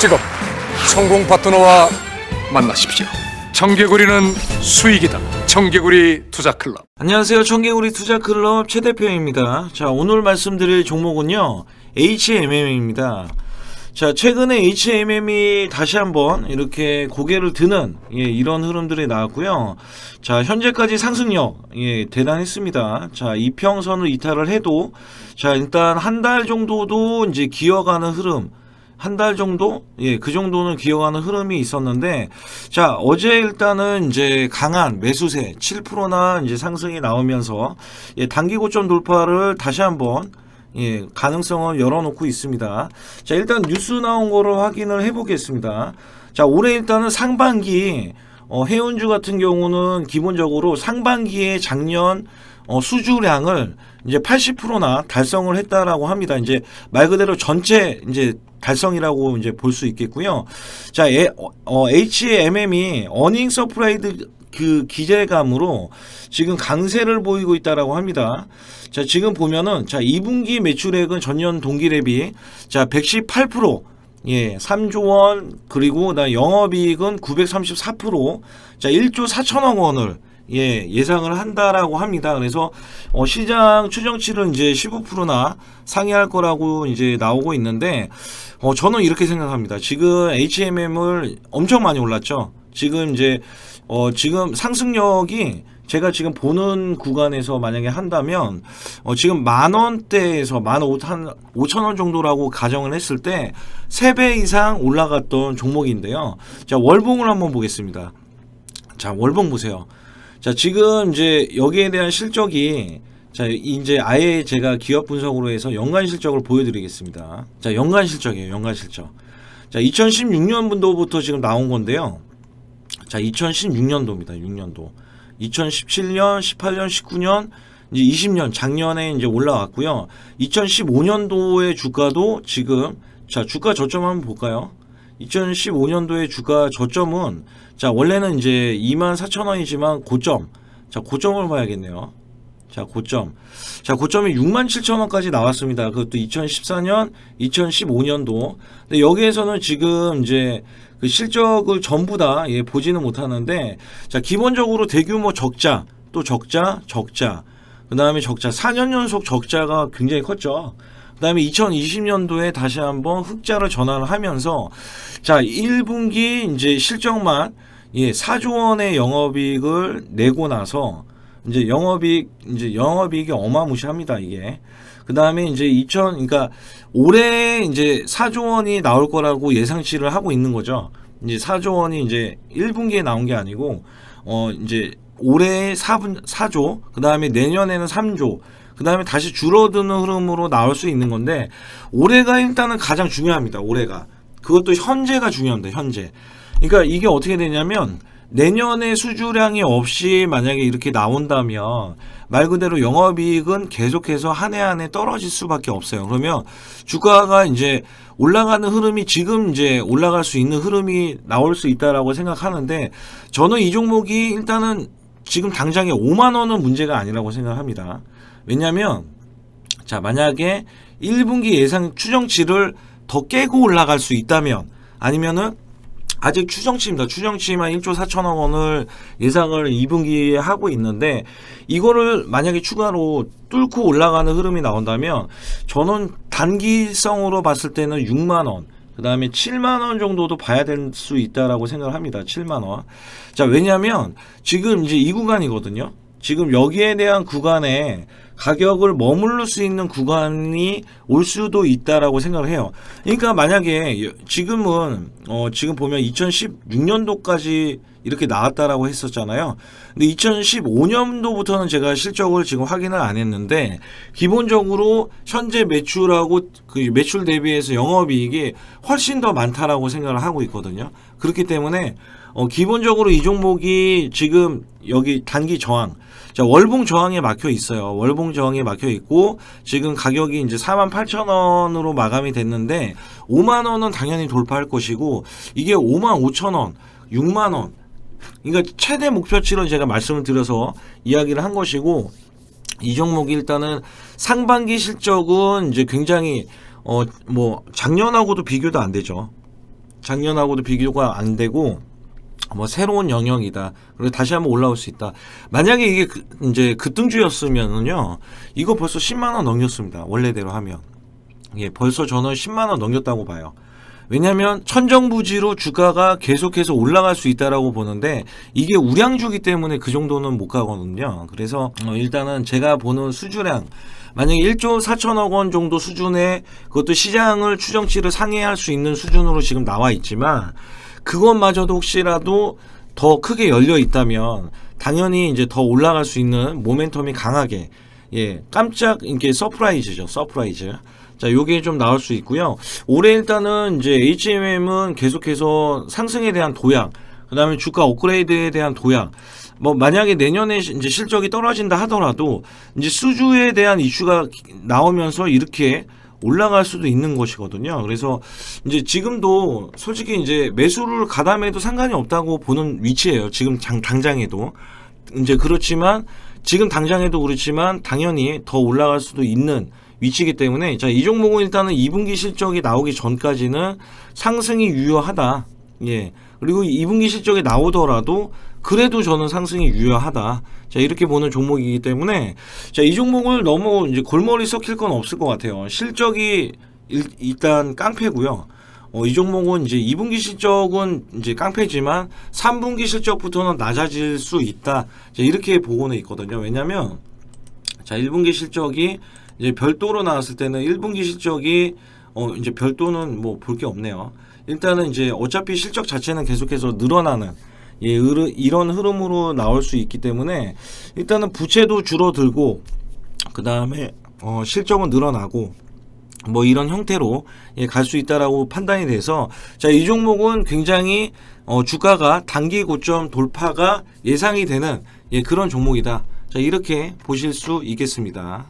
지금 성공 파트너와 만나십시오. 청개구리는 수익이다. 청개구리 투자 클럽. 안녕하세요. 청개구리 투자 클럽 최 대표입니다. 자, 오늘 말씀드릴 종목은요. HMM입니다. 자, 최근에 HMM이 다시 한번 이렇게 고개를 드는 예, 이런 흐름들이 나왔고요. 자, 현재까지 상승력 예, 대단했습니다. 자, 이평선을 이탈을 해도 자, 일단 한 달 정도도 이제 기어가는 흐름 한 달 정도? 예, 그 정도는 기어가는 흐름이 있었는데, 자, 어제 일단은 이제 강한 매수세 7%나 이제 상승이 나오면서, 예, 단기 고점 돌파를 다시 한번, 예, 가능성을 열어놓고 있습니다. 자, 일단 뉴스 나온 거를 확인을 해보겠습니다. 자, 올해 일단은 상반기, 어, 해운주 같은 경우는 기본적으로 상반기에 작년 어, 수주량을 이제 80%나 달성을 했다라고 합니다. 이제 말 그대로 전체 이제 달성이라고 이제 볼 수 있겠고요. 자, 에, 어, HMM이 어닝 서프라이드 그 기재감으로 지금 강세를 보이고 있다라고 합니다. 자, 지금 보면은 자, 2분기 매출액은 전년 동기 대비 자, 118% 예, 3조 원 그리고 나 영업이익은 934%, 자 1조 4천억 원을 예, 예상을 한다라고 합니다. 그래서 어, 시장 추정치를 이제 15%나 상회할 거라고 이제 나오고 있는데 어, 저는 이렇게 생각합니다. 지금 HMM을 엄청 많이 올랐죠. 지금 이제 어, 지금 상승력이 제가 지금 보는 구간에서 만약에 한다면 어, 지금 만 원대에서 만한 오천 원 정도라고 가정을 했을 때 세 배 이상 올라갔던 종목인데요. 자 월봉을 한번 보겠습니다. 자 월봉 보세요. 자 지금 이제 여기에 대한 실적이 자 이제 아예 제가 기업 분석으로 해서 연간 실적을 보여드리겠습니다. 자 연간 실적이에요. 연간 실적. 자 2016년도부터 지금 나온 건데요. 자 2016년도입니다. 6년도. 2017년, 18년, 19년, 이제 20년 작년에 이제 올라왔고요. 2015년도의 주가도 지금 자 주가 저점 한번 볼까요? 2015년도의 주가 저점은 자 원래는 이제 2만 4천 원이지만 고점 자 고점을 봐야겠네요. 자 고점 자 고점이 6만 7천 원까지 나왔습니다. 그것도 2014년, 2015년도. 근데 여기에서는 지금 이제 그 실적을 전부 다 예, 보지는 못하는데 자 기본적으로 대규모 적자 또 적자 적자 그 다음에 적자 4년 연속 적자가 굉장히 컸죠. 그 다음에 2020년도에 다시 한번 흑자를 전환을 하면서 자 1분기 이제 실적만 예 4조 원의 영업이익을 내고 나서 이제 영업이익 이제 영업이익이 어마무시합니다 이게. 그 다음에 이제 2000 그러니까 올해 이제 4조 원이 나올 거라고 예상치를 하고 있는 거죠. 이제 4조 원이 이제 1분기에 나온 게 아니고 어 이제 올해 4분 4조 그 다음에 내년에는 3조 그 다음에 다시 줄어드는 흐름으로 나올 수 있는 건데 올해가 일단은 가장 중요합니다 올해가 그것도 현재가 중요합니다 현재 그러니까 이게 어떻게 되냐면 내년에 수주량이 없이 만약에 이렇게 나온다면 말 그대로 영업이익은 계속해서 한 해 한 해 떨어질 수밖에 없어요. 그러면 주가가 이제 올라가는 흐름이 지금 이제 올라갈 수 있는 흐름이 나올 수 있다라고 생각하는데 저는 이 종목이 일단은 지금 당장에 5만 원은 문제가 아니라고 생각합니다. 왜냐하면 자 만약에 1분기 예상 추정치를 더 깨고 올라갈 수 있다면 아니면은 아직 추정치입니다. 추정치만 1조 4천억 원을 예상을 2분기에 하고 있는데 이거를 만약에 추가로 뚫고 올라가는 흐름이 나온다면 저는 단기성으로 봤을 때는 6만 원, 그 다음에 7만 원 정도도 봐야 될 수 있다라고 생각을 합니다. 7만 원. 자, 왜냐하면 지금 이제 이 구간이거든요. 지금 여기에 대한 구간에 가격을 머무를 수 있는 구간이 올 수도 있다라고 생각을 해요. 그러니까 만약에 지금은 어 지금 보면 2016년도까지 이렇게 나왔다라고 했었잖아요. 근데 2015년도부터는 제가 실적을 지금 확인을 안 했는데 기본적으로 현재 매출하고 그 매출 대비해서 영업이익이 훨씬 더 많다라고 생각을 하고 있거든요. 그렇기 때문에 어 기본적으로 이 종목이 지금 여기 단기 저항 자, 월봉 저항에 막혀 있어요. 월봉 저항에 막혀 있고 지금 가격이 이제 4만 8천 원으로 마감이 됐는데 5만 원은 당연히 돌파할 것이고 이게 5만 5천 원, 6만 원. 그러니까 최대 목표치를 제가 말씀을 드려서 이야기를 한 것이고 이 종목이 일단은 상반기 실적은 이제 굉장히 어 뭐 작년하고도 비교도 안 되죠. 작년하고도 비교가 안 되고 뭐 새로운 영역이다. 그리고 다시 한번 올라올 수 있다. 만약에 이게 그, 이제 급등주였으면은요, 이거 벌써 10만 원 넘겼습니다. 원래대로 하면. 예, 벌써 저는 10만 원 넘겼다고 봐요. 왜냐하면 천정부지로 주가가 계속해서 올라갈 수 있다라고 보는데 이게 우량주기 때문에 그 정도는 못 가거든요. 그래서 어, 일단은 제가 보는 수주량 만약에 1조 4천억 원 정도 수준의 그것도 시장을 추정치를 상회할 수 있는 수준으로 지금 나와 있지만 그것마저도 혹시라도 더 크게 열려 있다면 당연히 이제 더 올라갈 수 있는 모멘텀이 강하게 예 깜짝 이게 서프라이즈죠 서프라이즈. 자 요게 좀 나올 수 있고요. 올해 일단은 이제 HMM은 계속해서 상승에 대한 도약 그 다음에 주가 업그레이드에 대한 도약 뭐 만약에 내년에 시- 이제 실적이 떨어진다 하더라도 이제 수주에 대한 이슈가 나오면서 이렇게 올라갈 수도 있는 것이거든요. 그래서 이제 지금도 솔직히 이제 매수를 가담해도 상관이 없다고 보는 위치예요. 지금 장, 당장에도 이제 그렇지만 지금 당장에도 그렇지만 당연히 더 올라갈 수도 있는 위치이기 때문에 자 이 종목은 일단은 2분기 실적이 나오기 전까지는 상승이 유효하다. 예. 그리고 2분기 실적이 나오더라도 그래도 저는 상승이 유효하다. 자, 이렇게 보는 종목이기 때문에 자, 이 종목을 너무 이제 골머리 썩힐 건 없을 것 같아요. 실적이 일, 일단 깡패고요. 어, 이 종목은 이제 2분기 실적은 이제 깡패지만 3분기 실적부터는 낮아질 수 있다. 자, 이렇게 보고는 있거든요. 왜냐면 자, 1분기 실적이 이제 별도로 나왔을 때는 1분기 실적이 어 이제 별도는 뭐 볼 게 없네요. 일단은 이제 어차피 실적 자체는 계속해서 늘어나는 예, 이런 흐름으로 나올 수 있기 때문에 일단은 부채도 줄어들고 그 다음에 어, 실적은 늘어나고 뭐 이런 형태로 예, 갈 수 있다라고 판단이 돼서 자 이 종목은 굉장히 어, 주가가 단기 고점 돌파가 예상이 되는 예, 그런 종목이다. 자 이렇게 보실 수 있겠습니다.